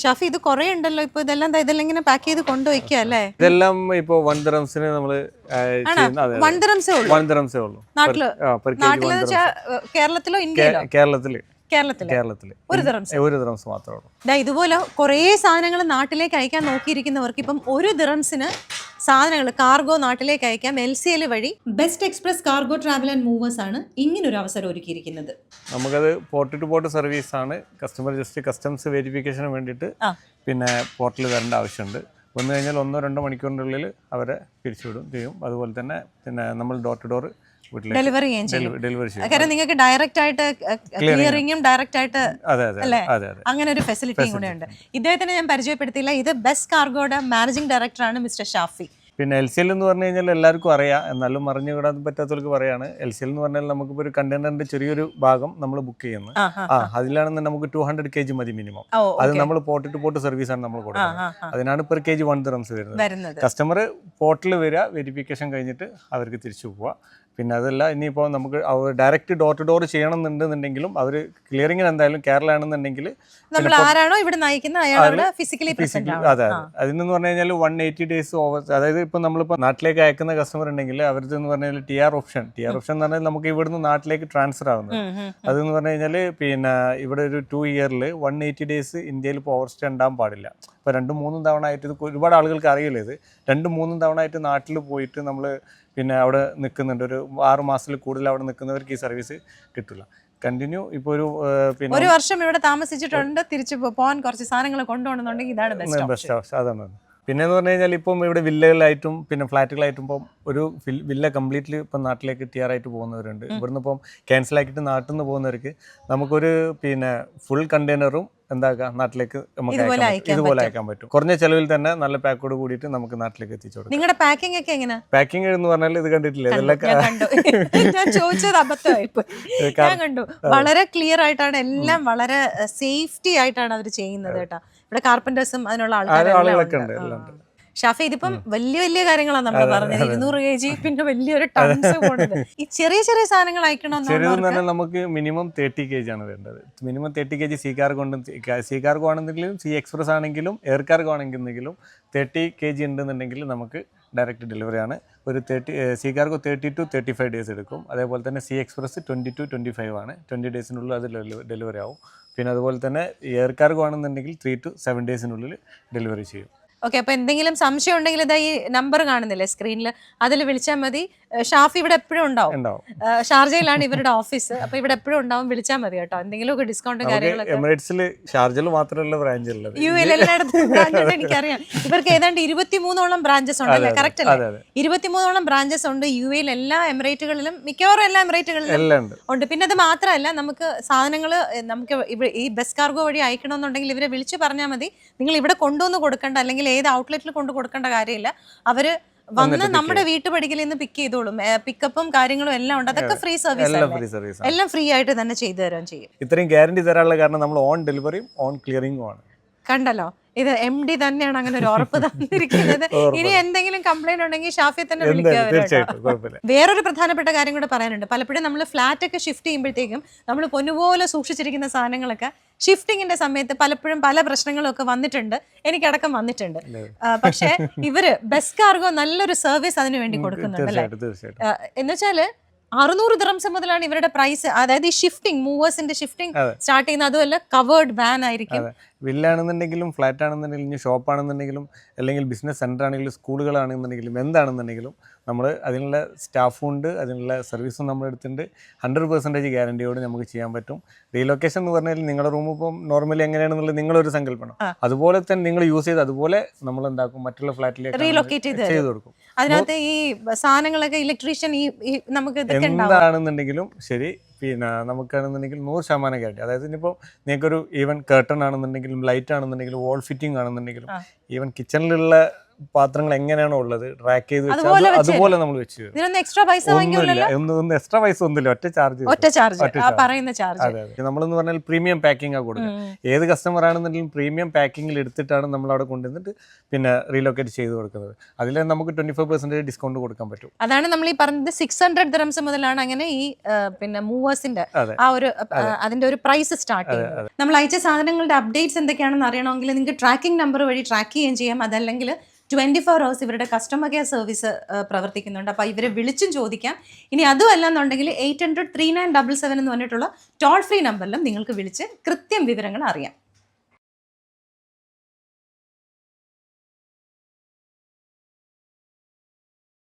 ഷാഫി ഇത് കുറെ ഉണ്ടല്ലോ. ഇപ്പൊ ഇതെല്ലാം ഇതെല്ലാം ഇങ്ങനെ പാക്ക് ചെയ്ത് കൊണ്ടുവയ്ക്കുക അല്ലേ? ഇതെല്ലാം ഇപ്പൊ വൺ ദിറംസിന് നമ്മൾ ഉള്ളൂ? ഉള്ളൂ. നാട്ടിൽ കേരളത്തിലോ ഇന്ത്യയിലോ? കേരളത്തിൽ. കേരളത്തിൽ. ഒരു ദിറംസ് ഒരു ദിറംസ് മാത്രമേ ഉള്ളൂ. ഇതുപോലെ കുറേ സാധനങ്ങൾ നാട്ടിലേക്ക് അയക്കാൻ നോക്കിയിരിക്കുന്നവർക്ക് ഇപ്പം ഒരു ദിറംസിന് സാധനങ്ങൾ കാർഗോ നാട്ടിലേക്ക് അയക്കാം. എൽ സി എൽ വഴി best express cargo travel and movers ആണ് ഇങ്ങനൊരു അവസരം ഒരുക്കിയിരിക്കുന്നത്. നമുക്കത് പോർട്ട് ടു പോർട്ട് സർവീസ് ആണ്. കസ്റ്റമർ ജസ്റ്റ് കസ്റ്റംസ് വെരിഫിക്കേഷന് വേണ്ടിയിട്ട് പിന്നെ പോർട്ടിൽ വരേണ്ട ആവശ്യമുണ്ട്. വന്നു കഴിഞ്ഞാൽ ഒന്നോ രണ്ടോ മണിക്കൂറിനുള്ളിൽ അവരെ പിരിച്ചുവിടും ചെയ്യും. അതുപോലെ തന്നെ പിന്നെ നമ്മൾ ഡോർ ടു ഡോർ ഡെലിവറി ചെയ്യാൻ ചെയ്യും. കാരണം നിങ്ങൾക്ക് ഡയറക്റ്റ് ആയിട്ട് ക്ലിയറിംഗും ഡയറക്റ്റ് ആയിട്ട് അല്ലേ? അങ്ങനെ ഒരു ഫെസിലിറ്റിയും കൂടെ ഉണ്ട്. ഇദ്ദേഹത്തിനെ ഞാൻ പരിചയപ്പെടുത്തിയില്ല. ഇത് ബെസ്റ്റ് കാർഗോയുടെ മാനേജിംഗ് ഡയറക്ടറാണ് മിസ്റ്റർ ഷാഫി. പിന്നെ എൽ സി എൽ എന്ന് പറഞ്ഞു കഴിഞ്ഞാൽ എല്ലാവർക്കും അറിയാം. എന്നാലും മറിഞ്ഞു വിടാൻ പറ്റാത്തവർക്ക് പറയാണ്. എൽ സി എൽ എന്ന് പറഞ്ഞാൽ നമുക്കിപ്പോൾ ഒരു കണ്ടെയ്നറിന്റെ ചെറിയൊരു ഭാഗം നമ്മൾ ബുക്ക് ചെയ്യുന്നത് ആ അതിലാണെന്ന് നമുക്ക് ടു ഹൺഡ്രഡ് കെ ജി മതി മിനിമം അത് നമ്മൾ പോർട്ട് ടു പോർട്ട് സർവീസ് ആണ് നമ്മൾ കൊടുക്കുന്നത്. അതിനാണ് per K G one dirhams വരുന്നത്. കസ്റ്റമർ പോർട്ടിൽ വരിക വെരിഫിക്കേഷൻ കഴിഞ്ഞിട്ട് അവർക്ക് തിരിച്ചു പോവുക. പിന്നെ അതല്ല ഇനിയിപ്പോൾ നമുക്ക് ഡയറക്റ്റ് ഡോർ ടു ഡോർ ചെയ്യണം എന്നുണ്ടെന്നുണ്ടെങ്കിലും അവർ ക്ലിയറിങ്ങിന് എന്തായാലും കേരള ആണെന്നുണ്ടെങ്കിൽ നമ്മൾ ആരാണോ ഇവിടെ നയിക്കുന്ന ഫിസിക്കലി അതെ അതിൽ അതിനെന്ന് പറഞ്ഞു കഴിഞ്ഞാൽ വൺ എയ്റ്റി ഡേയ്സ് ഓവർ അതായത് ഇപ്പോൾ നമ്മളിപ്പോൾ നാട്ടിലേക്ക് അയക്കുന്ന കസ്റ്റമർ ഉണ്ടെങ്കിൽ അവരുടെ എന്ന് പറഞ്ഞാൽ T R option T R option എന്ന് പറഞ്ഞാൽ നമുക്ക് ഇവിടുന്ന് നാട്ടിലേക്ക് ട്രാൻസ്ഫർ ആവുന്നത്. അതെന്ന് പറഞ്ഞു കഴിഞ്ഞാൽ പിന്നെ ഇവിടെ ഒരു ടു ഇയറിൽ വൺ എയ്റ്റി ഡേയ്സ് ഇന്ത്യയിൽ ഇപ്പോൾ ഓവർ സ്റ്റേ ഉണ്ടാകാൻ പാടില്ല. ഇപ്പോൾ രണ്ടും മൂന്നും തവണ ആയിട്ട് ഇത് ഒരുപാട് ആളുകൾക്ക് അറിയില്ല ഇത്? രണ്ടും മൂന്നും തവണ ആയിട്ട് നാട്ടിൽ പോയിട്ട് നമ്മൾ പിന്നെ അവിടെ നിൽക്കുന്നുണ്ട്. ഒരു ആറ് മാസത്തിൽ കൂടുതൽ അവിടെ നിൽക്കുന്നവർക്ക് ഈ സർവീസ് കിട്ടില്ല. കണ്ടിന്യൂ ഇപ്പോൾ ഒരു പിന്നെ ഒരു വർഷം ഇവിടെ താമസിച്ചിട്ടുണ്ട്. തിരിച്ചു പോകാൻ കുറച്ച് സാധനങ്ങൾ കൊണ്ടുപോകണമെന്നുണ്ടെങ്കിൽ ഇതാണ് ബെസ്റ്റ് അവസ്ഥ അതാണ്. പിന്നെ എന്ന് പറഞ്ഞു കഴിഞ്ഞാൽ ഇപ്പം ഇവിടെ വില്ലകളായിട്ടും പിന്നെ ഫ്ലാറ്റുകളായിട്ടും ഇപ്പം ഒരു വില്ല കംപ്ലീറ്റ്ലി ഇപ്പം നാട്ടിലേക്ക് ടിയറായിട്ട് പോകുന്നവരുണ്ട്. ഇവിടുന്ന് ഇപ്പം ക്യാൻസൽ ആക്കിയിട്ട് നാട്ടിൽ നിന്ന് പോകുന്നവർക്ക് നമുക്കൊരു പിന്നെ ഫുൾ കണ്ടെയ്നറും എന്താക്കാം നാട്ടിലേക്ക് നമുക്ക് ഇതുപോലെ അയക്കാൻ പറ്റും. കുറഞ്ഞ ചെലവിൽ തന്നെ നല്ല പാക്കോട് കൂടിയിട്ട് നമുക്ക് നാട്ടിലേക്ക് എത്തിച്ചു കൊടുക്കാം. നിങ്ങളുടെ പാക്കിംഗ് ഒക്കെ എങ്ങനെയാ പാക്കിംഗ് എന്ന് പറഞ്ഞാൽ ഇത് കണ്ടിട്ടില്ല? ഞാൻ ചോദിച്ചത് ഞാൻ കണ്ടു. വളരെ ക്ലിയർ ആയിട്ടാണ് എല്ലാം വളരെ സേഫ്റ്റി ആയിട്ടാണ് അവർ ചെയ്യുന്നത് കേട്ടോ. ഇവിടെ കാർപ്പന്റേഴ്സും അതിനുള്ള ആളുകളൊക്കെ ഉണ്ട്. ഷാഫി ഇതിപ്പം വലിയ വലിയ കാര്യങ്ങളാണ് നമ്മൾ പറഞ്ഞത്. ഇരുന്നൂറ് കെ ജി പിന്നെ വലിയൊരു ടൺസ് പോണത് ഈ ചെറിയ ചെറിയ സാധനങ്ങൾ പറഞ്ഞാൽ നമുക്ക് മിനിമം തേർട്ടി കെ ജി ആണ് വേണ്ടത്. Minimum thirty K G sea cargo ഉണ്ട് സി കാർഗോ ആണെന്നെങ്കിലും സി എക്സ്പ്രസ് ആണെങ്കിലും എയർ കാർഗോ ആണെങ്കിലും തേർട്ടി കെ ജി ഉണ്ടെന്നുണ്ടെങ്കിൽ നമുക്ക് ഡയറക്റ്റ് ഡെലിവറി ആണ്. ഒരു thirty sea cargo thirty to thirty five days എടുക്കും. അതേപോലെ തന്നെ sea express twenty to twenty five ആണ്. ട്വന്റി ഡേയ്സിനുള്ളിൽ അത് ഡെലിവറി ആവും. പിന്നെ അതുപോലെ തന്നെ എയർ കാർഗോ ആണെന്നുണ്ടെങ്കിൽ ത്രീ ടു സെവൻ ഡേയ്സിനുള്ളിൽ ഡെലിവറി ചെയ്യും. ഓക്കെ അപ്പോൾ എന്തെങ്കിലും സംശയം ഉണ്ടെങ്കിൽ ഇതാ ഈ നമ്പർ കാണുന്നില്ലേ സ്ക്രീനിൽ അതിൽ വിളിച്ചാൽ മതി. ഷാഫി ഇവിടെ എപ്പോഴും ഉണ്ടാവും. ഷാർജയിലാണ് ഇവരുടെ ഓഫീസ്. അപ്പൊ ഇവിടെ എപ്പോഴും ഉണ്ടാവും വിളിച്ചാൽ മതി കേട്ടോ. എന്തെങ്കിലുമൊക്കെ ഡിസ്കൗണ്ടും നമുക്ക് കാര്യങ്ങളൊക്കെ. എമിറേറ്റ്സിൽ ഷാർജയിൽ മാത്രമല്ല ബ്രാഞ്ച് ഉള്ളത്. യു എൽ എല്ലായിടത്തും എനിക്കറിയാം. ഇവർക്ക് ഏതാണ്ട് ഇരുപത്തിമൂന്നോളം ബ്രാഞ്ചസ് ഉണ്ട് കറക്റ്റ് അല്ലേ? ഇരുപത്തിമൂന്നോളം ബ്രാഞ്ചസ് ഉണ്ട് യു എയിൽ എല്ലാ എമിറേറ്റുകളിലും മിക്കവാറും എല്ലാ എമിറേറ്റുകളിലും ഉണ്ട്. ഉണ്ട്. പിന്നെ അത് മാത്രമല്ല നമുക്ക് സാധനങ്ങൾ നമുക്ക് ഈ ബസ് കാർഗോ വഴി അയക്കണമെന്നുണ്ടെങ്കിൽ ഇവരെ വിളിച്ചു പറഞ്ഞാൽ മതി. നിങ്ങൾ ഇവിടെ കൊണ്ടുവന്ന് കൊടുക്കേണ്ട അല്ലെങ്കിൽ ഏത് ഔട്ട്ലെറ്റിൽ കൊണ്ട് കൊടുക്കേണ്ട കാര്യമില്ല. അവർ വന്ന് നമ്മുടെ വീട്ടുപടിക്കൽ നിന്ന് പിക്ക് ചെയ്തോളും. പിക്കപ്പും കാര്യങ്ങളും എല്ലാം ഉണ്ട്. അതൊക്കെ ഫ്രീ സർവീസ് എല്ലാം ഫ്രീ സർവീസ് എല്ലാം ഫ്രീ ആയിട്ട് തന്നെ ചെയ്തു തരാൻ ചെയ്യും. ഇത്രയും ഗ്യാരണ്ടി തരാനുള്ള കാരണം നമ്മൾ ഓൺ ഡെലിവറിയും ഓൺ ക്ലിയറിംഗും ആണ്. കണ്ടല്ലോ? ഇത് എം ഡി തന്നെയാണ് അങ്ങനെ ഒരു ഉറപ്പ് തന്നിരിക്കുന്നത്. ഇനി എന്തെങ്കിലും കംപ്ലൈന്റ് ഉണ്ടെങ്കിൽ ഷാഫി തന്നെ വേറൊരു പ്രധാനപ്പെട്ട കാര്യം കൂടെ പറയാനുണ്ട്. പലപ്പോഴും നമ്മൾ ഫ്ലാറ്റ് ഒക്കെ ഷിഫ്റ്റ് ചെയ്യുമ്പോഴത്തേക്കും നമ്മൾ പൊന്നുപോലെ സൂക്ഷിച്ചിരിക്കുന്ന സാധനങ്ങളൊക്കെ ഷിഫ്റ്റിങ്ങിന്റെ സമയത്ത് പലപ്പോഴും പല പ്രശ്നങ്ങളും ഒക്കെ വന്നിട്ടുണ്ട്. എനിക്കടക്കം വന്നിട്ടുണ്ട്. പക്ഷേ ഇവർ ബസ് കാർഗോ നല്ലൊരു സർവീസ് അതിനു വേണ്ടി കൊടുക്കുന്നുണ്ട് അല്ലേ? എന്നുവെച്ചാൽ അറുന്നൂറ് ദിറംസ് മുതലാണ് ഇവരുടെ പ്രൈസ് അതായത് ഈ ഷിഫ്റ്റിംഗ് മൂവേഴ്സിന്റെ ഷിഫ്റ്റിംഗ് സ്റ്റാർട്ട് ചെയ്യുന്ന അതുമല്ല കവേർഡ് വാൻ ആയിരിക്കും. വില്ലാണെന്നുണ്ടെങ്കിലും ഫ്ലാറ്റ് ആണെന്നുണ്ടെങ്കിലും ഇനി ഷോപ്പാണെന്നുണ്ടെങ്കിലും അല്ലെങ്കിൽ ബിസിനസ് സെന്റർ ആണെങ്കിലും സ്കൂളുകളാണെന്നുണ്ടെങ്കിലും എന്താണെന്നുണ്ടെങ്കിലും നമ്മൾ അതിനുള്ള സ്റ്റാഫും ഉണ്ട് അതിനുള്ള സർവീസും നമ്മുടെ അടുത്തുണ്ട്. ഹൺഡ്രഡ് പെർസെന്റേജ് ഗ്യാരണ്ടിയോട് നമുക്ക് ചെയ്യാൻ പറ്റും. റീലൊക്കേഷൻ എന്ന് പറഞ്ഞാൽ നിങ്ങളുടെ റൂം ഇപ്പം നോർമലി എങ്ങനെയാണെന്നുള്ളത് നിങ്ങളൊരു സങ്കല്പണം. അതുപോലെ തന്നെ നിങ്ങൾ യൂസ് ചെയ്ത് അതുപോലെ നമ്മൾ എന്താക്കും മറ്റുള്ള ഫ്ലാറ്റിലേക്ക് റീലൊക്കേറ്റ് ചെയ്ത് കൊടുക്കും. അതിനകത്ത് ഈ സാധനങ്ങളൊക്കെ ഇലക്ട്രീഷ്യൻ ഈ നമുക്ക് എന്താണെന്നുണ്ടെങ്കിലും ശരി പിന്നെ നമുക്കാണെന്നുണ്ടെങ്കിൽ നൂറ് ശതമാനം ഗ്യാരണ്ടി അതായത് ഇനിയിപ്പോൾ നിങ്ങൾക്കൊരു ഈവൻ കേട്ടൺ ആണെന്നുണ്ടെങ്കിലും ലൈറ്റ് ആണെന്നുണ്ടെങ്കിലും വാൾ ഫിറ്റിംഗ് ആണെന്നുണ്ടെങ്കിലും. ഈവൻ കിച്ചണിലുള്ള പാത്രങ്ങൾ എങ്ങനെയാണോ ഉള്ളത്? ട്രാക്ക് ചെയ്ത് വെച്ചാൽ അതുപോലെ നമ്മൾ വെച്ച് എക്സ്ട്രാ പൈസ ഒന്നുമില്ല. ഒന്നും എക്സ്ട്രാ പൈസ ഒന്നുമില്ല. ഒറ്റ ചാർജ് ഒറ്റ ചാർജ് പറയുന്ന ചാർജ് അതെ അതെ. നമ്മളെന്ന് പറഞ്ഞാൽ പ്രീമിയം പാക്കിംഗ് ആ കൊടുക്കുക ഏത് കസ്റ്റമർ ആണെന്നുണ്ടെങ്കിലും പ്രീമിയം പാക്കിംഗിൽ എടുത്തിട്ടാണ് നമ്മൾ അവിടെ കൊണ്ടുവന്നിട്ട് പിന്നെ റീലൊക്കേറ്റ് ചെയ്ത് കൊടുക്കുന്നത്. അതിൽ നമുക്ക് ട്വന്റി ഫൈവ് പെർസെന്റേജ് ഡിസ്കൗണ്ട് കൊടുക്കാൻ പറ്റും. അതാണ് നമ്മൾ ഈ പറഞ്ഞത് സിക്സ് ഹൺഡ്രഡ് ദിറംസ് മുതലാണ് അങ്ങനെ ഈ പിന്നെ മൂവേഴ്സിന്റെ ആ ഒരു അതിന്റെ ഒരു പ്രൈസ് സ്റ്റാർട്ട് ചെയ്യുന്നത്. നമ്മൾ അയച്ച സാധനങ്ങളുടെ അപ്ഡേറ്റ്സ് എന്തൊക്കെയാണെന്ന് അറിയണമെങ്കിൽ നിങ്ങൾക്ക് ട്രാക്കിംഗ് നമ്പർ വഴി ട്രാക്ക് ചെയ്യുകയും ചെയ്യാം. അതല്ലെങ്കിൽ ട്വന്റി ഫോർ ഹവേഴ്സ് ഇവരുടെ കസ്റ്റമർ കെയർ സർവീസ് പ്രവർത്തിക്കുന്നുണ്ട്. അപ്പോൾ ഇവരെ വിളിച്ചും ചോദിക്കാം. ഇനി അതുമല്ല എന്നുണ്ടെങ്കിൽ eight hundred three nine double seven എന്ന് പറഞ്ഞിട്ടുള്ള ടോൾ ഫ്രീ നമ്പറിലും നിങ്ങൾക്ക് വിളിച്ച് കൃത്യം വിവരങ്ങൾ അറിയാം.